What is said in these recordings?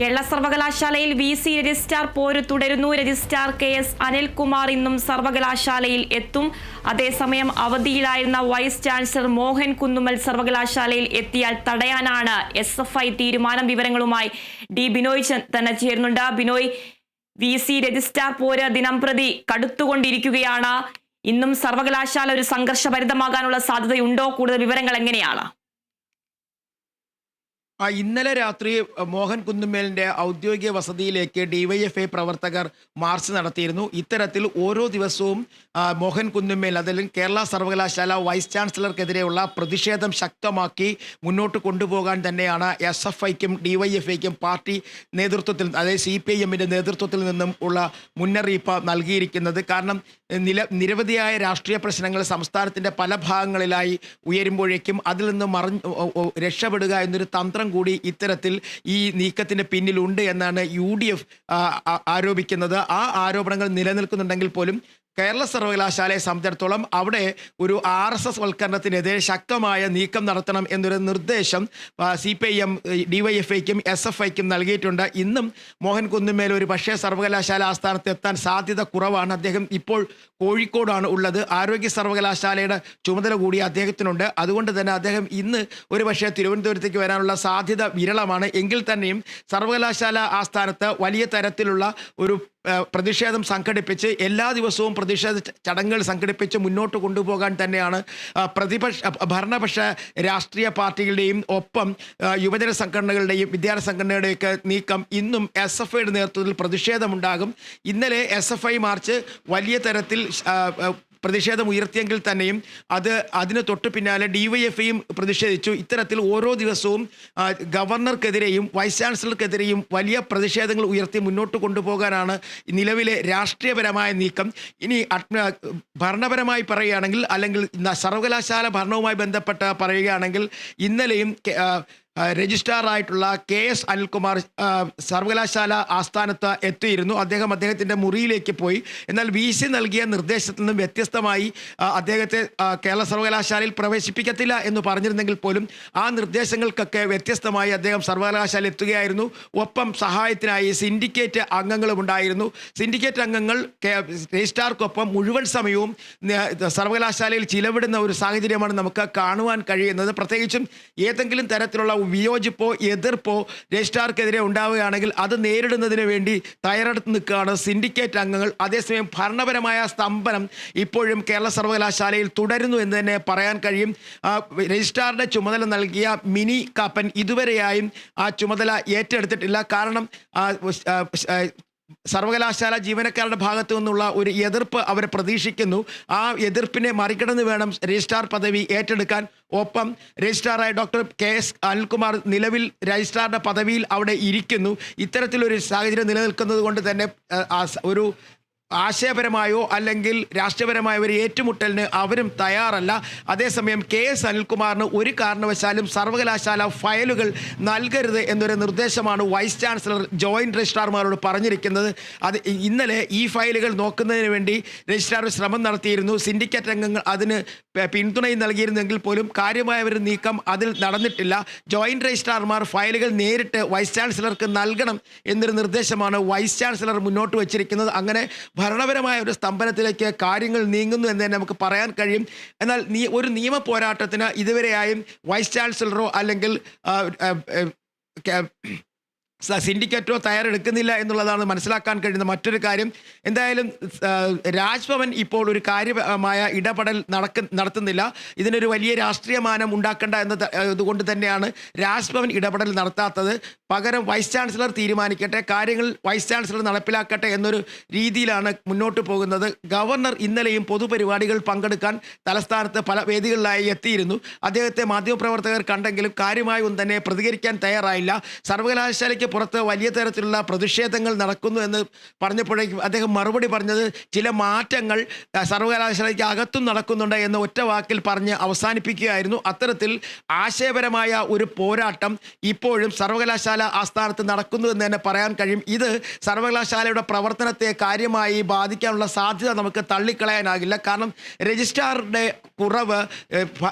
കേരള സർവകലാശാലയിൽ V C registrar പോര് തുടരുന്നു. രജിസ്ട്രാർ കെ എസ് അനിൽകുമാർ ഇന്നും സർവകലാശാലയിൽ എത്തും. അതേസമയം അവധിയിലായിരുന്ന വൈസ് ചാൻസലർ മോഹൻ കുന്നുമൽ സർവകലാശാലയിൽ എത്തിയാൽ തടയാനാണ് എസ് എഫ് ഐ തീരുമാനം. വിവരങ്ങളുമായി ഡി ബിനോയ് തന്നെ ചേരുന്നുണ്ട്. ബിനോയ് വി സി രജിസ്ട്രാർ പോര് ദിനം പ്രതി കടുത്തുകൊണ്ടിരിക്കുകയാണ്. ഇന്നും സർവകലാശാല ഒരു സംഘർഷഭരിതമാകാനുള്ള സാധ്യതയുണ്ടോ? കൂടുതൽ വിവരങ്ങൾ എങ്ങനെയാണ്? ആ ഇന്നലെ രാത്രി മോഹൻ കുന്നുമേലിന്റെ ഔദ്യോഗിക വസതിയിലേക്ക് ഡിവൈഎഫ്ഐ പ്രവർത്തകർ മാർച്ച് നടത്തിയിരുന്നു. ഇത്തരത്തിൽ ഓരോ ദിവസവും മോഹൻ കുന്നുമേൽ അതല്ലെങ്കിൽ കേരള സർവകലാശാല വൈസ് ചാൻസലർക്കെതിരെയുള്ള പ്രതിഷേധം ശക്തമാക്കി മുന്നോട്ട് കൊണ്ടുപോകാൻ തന്നെയാണ് എസ് എഫ് ഐക്കും ഡിവൈഎഫ്ഐക്കും പാർട്ടി നേതൃത്വത്തിൽ അതായത് സി പി ഐ എമ്മിന്റെ നേതൃത്വത്തിൽ നിന്നും ഉള്ള മുന്നറിയിപ്പ് നൽകിയിരിക്കുന്നത്. കാരണം നില നിരവധിയായ രാഷ്ട്രീയ പ്രശ്നങ്ങൾ സംസ്ഥാനത്തിന്റെ പല ഭാഗങ്ങളിലായി ഉയരുമ്പോഴേക്കും അതിൽ നിന്ന് മറിഞ്ഞ് രക്ഷപ്പെടുക എന്നൊരു തന്ത്രം കൂടി ഇത്തരത്തിൽ ഈ നീക്കത്തിന്റെ പിന്നിലുണ്ട് എന്നാണ് യു ആരോപിക്കുന്നത്. ആ ആരോപണങ്ങൾ നിലനിൽക്കുന്നുണ്ടെങ്കിൽ പോലും കേരള സർവകലാശാലയെ സംബന്ധിച്ചിടത്തോളം അവിടെ ഒരു ആർ എസ് എസ് വൽക്കരണത്തിനെതിരെ ശക്തമായ നീക്കം നടത്തണം എന്നൊരു നിർദ്ദേശം C P I M D Y F ഐക്കും S F ഐക്കും നൽകിയിട്ടുണ്ട്. ഇന്നും മോഹൻ കുന്നുമേൽ ഒരു പക്ഷേ സർവകലാശാല ആസ്ഥാനത്ത് എത്താൻ സാധ്യത കുറവാണ്. അദ്ദേഹം ഇപ്പോൾ കോഴിക്കോടാണ് ഉള്ളത്. ആരോഗ്യ സർവകലാശാലയുടെ ചുമതല കൂടി അദ്ദേഹത്തിനുണ്ട്. അതുകൊണ്ട് തന്നെ അദ്ദേഹം ഇന്ന് ഒരു പക്ഷേ തിരുവനന്തപുരത്തേക്ക് വരാനുള്ള സാധ്യത വിരളമാണ്. എങ്കിൽ തന്നെയും സർവകലാശാല ആസ്ഥാനത്ത് വലിയ തരത്തിലുള്ള ഒരു പ്രതിഷേധം സംഘടിപ്പിച്ച് എല്ലാ ദിവസവും പ്രതിഷേധ ചടങ്ങുകൾ സംഘടിപ്പിച്ച് മുന്നോട്ട് കൊണ്ടുപോകാൻ തന്നെയാണ് പ്രതിപക്ഷ ഭരണപക്ഷ രാഷ്ട്രീയ പാർട്ടികളുടെയും ഒപ്പം യുവജന സംഘടനകളുടെയും വിദ്യാർത്ഥി സംഘടനയുടെയൊക്കെ നീക്കം ഇന്നും എസ് എഫ് ഐയുടെ നേതൃത്വത്തിൽ പ്രതിഷേധമുണ്ടാകും. ഇന്നലെ എസ് എഫ് ഐ മാർച്ച് വലിയ തരത്തിൽ പ്രതിഷേധം ഉയർത്തിയെങ്കിൽ തന്നെയും അത് അതിന് തൊട്ട് പിന്നാലെ ഡിവൈഎഫ്ഐയും പ്രതിഷേധിച്ചു. ഇത്തരത്തിൽ ഓരോ ദിവസവും ഗവർണർക്കെതിരെയും വൈസ് ചാൻസലർക്കെതിരെയും വലിയ പ്രതിഷേധങ്ങൾ ഉയർത്തി മുന്നോട്ട് കൊണ്ടുപോകാനാണ് നിലവിലെ രാഷ്ട്രീയപരമായ നീക്കം. ഇനി ഭരണപരമായി പറയുകയാണെങ്കിൽ അല്ലെങ്കിൽ സർവകലാശാല ഭരണവുമായി ബന്ധപ്പെട്ട് പറയുകയാണെങ്കിൽ ഇന്നലെയും രജിസ്ട്രാറായിട്ടുള്ള കെ എസ് അനിൽകുമാർ സർവകലാശാല ആസ്ഥാനത്ത് എത്തിയിരുന്നു. അദ്ദേഹം അദ്ദേഹത്തിന്റെ മുറിയിലേക്ക് പോയി. എന്നാൽ വി സി നൽകിയ നിർദ്ദേശത്തിൽ നിന്നും വ്യത്യസ്തമായി അദ്ദേഹത്തെ കേരള സർവകലാശാലയിൽ പ്രവേശിപ്പിക്കത്തില്ല എന്ന് പറഞ്ഞിരുന്നെങ്കിൽ പോലും ആ നിർദ്ദേശങ്ങൾക്കൊക്കെ വ്യത്യസ്തമായി അദ്ദേഹം സർവകലാശാല എത്തുകയായിരുന്നു. ഒപ്പം സഹായത്തിനായി സിൻഡിക്കേറ്റ് അംഗങ്ങളും ഉണ്ടായിരുന്നു. സിൻഡിക്കേറ്റ് അംഗങ്ങൾ രജിസ്ട്രാർക്കൊപ്പം മുഴുവൻ സമയവും സർവകലാശാലയിൽ ചിലവിടുന്ന ഒരു സാഹചര്യമാണ് നമുക്ക് കാണുവാൻ കഴിയുന്നത്. പ്രത്യേകിച്ചും ഏതെങ്കിലും തരത്തിലുള്ള വിയോജിപ്പോ എതിർപ്പോ രജിസ്ട്രാർക്കെതിരെ ഉണ്ടാവുകയാണെങ്കിൽ അത് നേരിടുന്നതിന് വേണ്ടി തയ്യാറെടുത്ത് നിൽക്കുകയാണ് സിൻഡിക്കേറ്റ് അംഗങ്ങൾ. അതേസമയം ഭരണപരമായ സ്തംഭനം ഇപ്പോഴും കേരള സർവകലാശാലയിൽ തുടരുന്നു എന്ന് തന്നെ പറയാൻ കഴിയും. രജിസ്ട്രാറുടെ ചുമതല നൽകിയ മിനി കാപ്പൻ ഇതുവരെയായും ആ ചുമതല ഏറ്റെടുത്തിട്ടില്ല. കാരണം സർവകലാശാല ജീവനക്കാരുടെ ഭാഗത്തു നിന്നുള്ള ഒരു എതിർപ്പ് അവർ പ്രതീക്ഷിക്കുന്നു. ആ എതിർപ്പിനെ മറികടന്ന് വേണം രജിസ്ട്രാർ പദവി ഏറ്റെടുക്കാൻ. ഒപ്പം രജിസ്ട്രാറായ ഡോക്ടർ കെ എസ് അനിൽകുമാർ നിലവിൽ രജിസ്ട്രാറുടെ പദവിയിൽ അവിടെ ഇരിക്കുന്നു. ഇത്തരത്തിലൊരു സാഹചര്യം നിലനിൽക്കുന്നത് കൊണ്ട് തന്നെ ഒരു ആശയപരമായോ അല്ലെങ്കിൽ രാഷ്ട്രീയപരമായ ഒരു ഏറ്റുമുട്ടലിന് അവരും തയ്യാറല്ല. അതേസമയം കെ എസ് അനിൽകുമാറിന് ഒരു കാരണവശാലും സർവകലാശാല ഫയലുകൾ നൽകരുത് എന്നൊരു നിർദ്ദേശമാണ് വൈസ് ചാൻസലർ ജോയിന്റ് രജിസ്ട്രാർമാരോട് പറഞ്ഞിരിക്കുന്നത്. അത് ഇന്നലെ ഈ ഫയലുകൾ നോക്കുന്നതിന് വേണ്ടി രജിസ്ട്രാർ ശ്രമം നടത്തിയിരുന്നു. സിൻഡിക്കേറ്റ് അംഗങ്ങൾ അതിന് പിന്തുണയും നൽകിയിരുന്നെങ്കിൽ പോലും കാര്യമായ ഒരു നീക്കം അതിൽ നടന്നിട്ടില്ല. ജോയിന്റ് രജിസ്ട്രാർമാർ ഫയലുകൾ നേരിട്ട് വൈസ് ചാൻസലർക്ക് നൽകണം എന്നൊരു നിർദ്ദേശമാണ് വൈസ് ചാൻസലർ മുന്നോട്ട് വച്ചിരിക്കുന്നത്. അങ്ങനെ ഭരണപരമായ ഒരു സ്തംഭനത്തിലേക്ക് കാര്യങ്ങൾ നീങ്ങുന്നു എന്ന് തന്നെ നമുക്ക് പറയാൻ കഴിയും. എന്നാൽ നീ ഒരു നിയമ പോരാട്ടത്തിന് ഇതുവരെയായും വൈസ് ചാൻസലറോ അല്ലെങ്കിൽ സിൻഡിക്കേറ്റോ തയ്യാറെടുക്കുന്നില്ല എന്നുള്ളതാണ് മനസ്സിലാക്കാൻ കഴിയുന്ന മറ്റൊരു കാര്യം. എന്തായാലും രാജ്ഭവൻ ഇപ്പോൾ ഒരു കാര്യമായ ഇടപെടൽ നടക്ക നടത്തുന്നില്ല. ഇതിനൊരു വലിയ രാഷ്ട്രീയ മാനം ഉണ്ടാക്കേണ്ട എന്ന ഇതുകൊണ്ട് തന്നെയാണ് രാജ്ഭവൻ ഇടപെടൽ നടത്താത്തത്. പകരം വൈസ് ചാൻസലർ തീരുമാനിക്കട്ടെ കാര്യങ്ങൾ വൈസ് ചാൻസലർ നടപ്പിലാക്കട്ടെ എന്നൊരു രീതിയിലാണ് മുന്നോട്ട് പോകുന്നത്. ഗവർണർ ഇന്നലെയും പൊതുപരിപാടികൾ പങ്കെടുക്കാൻ തലസ്ഥാനത്ത് പല വേദികളിലായി എത്തിയിരുന്നു. അദ്ദേഹത്തെ മാധ്യമപ്രവർത്തകർ കണ്ടെങ്കിലും കാര്യമായി ഒന്നും തന്നെ പ്രതികരിക്കാൻ തയ്യാറായില്ല. സർവകലാശാലയ്ക്ക് പുറത്ത് വലിയ തരത്തിലുള്ള പ്രതിഷേധങ്ങൾ നടക്കുന്നു എന്ന് പറഞ്ഞപ്പോഴേക്കും അദ്ദേഹം മറുപടി പറഞ്ഞത് ചില മാറ്റങ്ങൾ സർവകലാശാലയ്ക്ക് അകത്തും നടക്കുന്നുണ്ട് എന്ന് ഒറ്റ വാക്കിൽ പറഞ്ഞ് അവസാനിപ്പിക്കുകയായിരുന്നു. അത്തരത്തിൽ ആശയപരമായ ഒരു പോരാട്ടം ഇപ്പോഴും സർവകലാശാല ആസ്ഥാനത്ത് നടക്കുന്നു എന്ന് തന്നെ പറയാൻ കഴിയും. ഇത് സർവകലാശാലയുടെ പ്രവർത്തനത്തെ കാര്യമായി ബാധിക്കാനുള്ള സാധ്യത നമുക്ക് തള്ളിക്കളയാനാകില്ല. കാരണം രജിസ്ട്രാറുടെ കുറവ്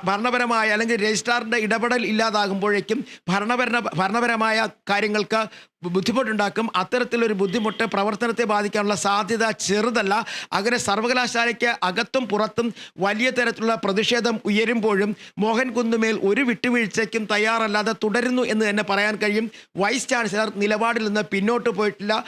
ഭരണപരമായ അല്ലെങ്കിൽ രജിസ്ട്രാറിന്റെ ഇടപെടൽ ഇല്ലാതാകുമ്പോഴേക്കും ഭരണപര ഭരണപരമായ കാര്യങ്ങൾക്ക് ബുദ്ധിമുട്ടുണ്ടാക്കും. അത്തരത്തിലൊരു ബുദ്ധിമുട്ട് പ്രവർത്തനത്തെ ബാധിക്കാനുള്ള സാധ്യത ചെറുതല്ല. അങ്ങനെ സർവകലാശാലയ്ക്ക് അകത്തും പുറത്തും വലിയ തരത്തിലുള്ള പ്രതിഷേധം ഉയരുമ്പോഴും മോഹൻ കുന്നുമേൽ ഒരു വിട്ടുവീഴ്ചയ്ക്കും തയ്യാറല്ലാതെ തുടരുന്നു എന്ന് തന്നെ പറയാൻ കഴിയും. വൈസ് ചാൻസലർ നിലപാടിൽ നിന്ന് പിന്നോട്ട് പോയിട്ടില്ല.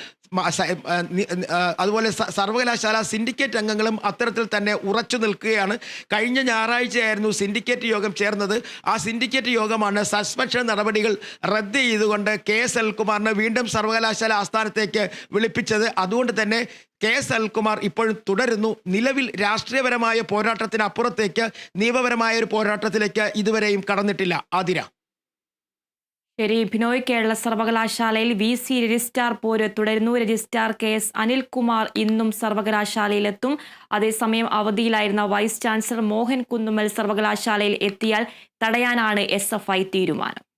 അതുപോലെ സർവകലാശാല സിൻഡിക്കേറ്റ് അംഗങ്ങളും അത്തരത്തിൽ തന്നെ ഉറച്ചു നിൽക്കുകയാണ്. കഴിഞ്ഞ ഞായറാഴ്ചയായിരുന്നു സിൻഡിക്കേറ്റ് യോഗം ചേർന്നത്. ആ സിൻഡിക്കേറ്റ് യോഗമാണ് സസ്പെൻഷൻ നടപടികൾ റദ്ദ് ചെയ്തുകൊണ്ട് കെ എസ് അൽകുമാറിനെ വീണ്ടും സർവകലാശാല ആസ്ഥാനത്തേക്ക് വിളിപ്പിച്ചത്. അതുകൊണ്ട് തന്നെ കെ എസ് അൽകുമാർ ഇപ്പോഴും തുടരുന്നു. നിലവിൽ രാഷ്ട്രീയപരമായ പോരാട്ടത്തിനപ്പുറത്തേക്ക് നിയമപരമായ ഒരു പോരാട്ടത്തിലേക്ക് ഇതുവരെയും കടന്നിട്ടില്ല. ആതിര. ശരി ബിനോയ് കേരള സർവകലാശാലയിൽ വി സി രജിസ്ട്രാർ പോര് തുടരുന്നു. രജിസ്ട്രാർ കെ എസ് അനിൽകുമാർ ഇന്നും സർവകലാശാലയിലെത്തും. അതേസമയം അവധിയിലായിരുന്ന വൈസ് ചാൻസലർ മോഹൻ കുന്നുമ്മൽ സർവകലാശാലയിൽ എത്തിയാൽ തടയാനാണ് എസ് തീരുമാനം.